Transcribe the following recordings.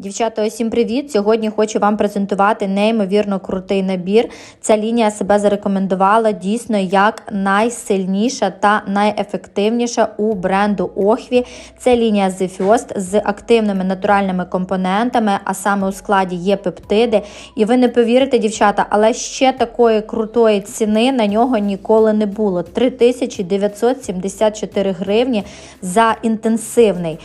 Дівчата, усім привіт! Сьогодні хочу вам презентувати неймовірно крутий набір. Ця лінія себе зарекомендувала дійсно як найсильніша та найефективніша у бренду Охві. Це лінія The з активними натуральними компонентами, а саме у складі є пептиди. І ви не повірите, дівчата, але ще такої крутої ціни на нього ніколи не було. 3974 гривні за інтенсивний.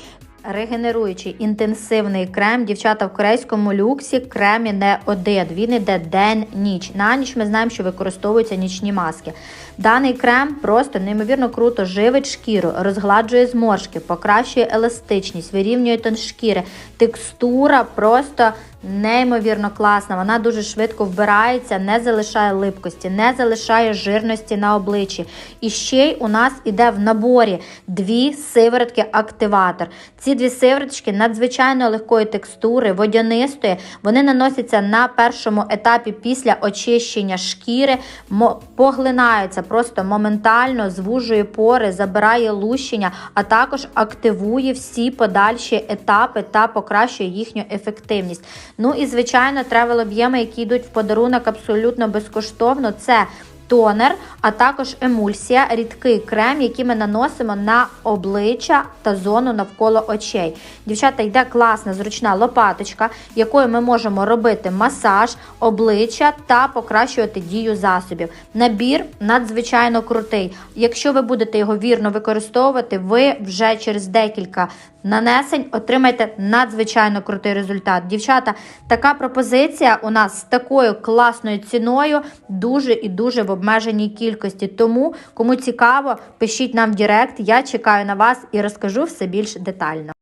Регенеруючий інтенсивний крем, дівчата в корейському люксі кремі не один. Він іде день-ніч. На ніч ми знаємо, що використовуються нічні маски. Даний крем просто неймовірно круто живить шкіру, розгладжує зморшки, покращує еластичність, вирівнює тон шкіри. Текстура просто неймовірно класна. Вона дуже швидко вбирається, не залишає липкості, не залишає жирності на обличчі. І ще й у нас іде в наборі дві сиворотки активатор. Ці дві сивороточки надзвичайно легкої текстури, водянистої. Вони наносяться на першому етапі після очищення шкіри, поглинаються просто моментально, звужує пори, забирає лущення, а також активує всі подальші етапи та покращує їхню ефективність. Ну і звичайно, тревел об'єми, які йдуть в подарунок абсолютно безкоштовно. Це тонер, а також емульсія, рідкий крем, який ми наносимо на обличчя та зону навколо очей. Дівчата, йде класна зручна лопаточка, якою ми можемо робити масаж обличчя та покращувати дію засобів. Набір надзвичайно крутий. Якщо ви будете його вірно використовувати, ви вже через декілька нанесень отримаєте надзвичайно крутий результат. Дівчата, така пропозиція у нас з такою класною ціною дуже і дуже в обмеженій кількості. Тому, кому цікаво, пишіть нам в Директ. Я чекаю на вас і розкажу все більш детально.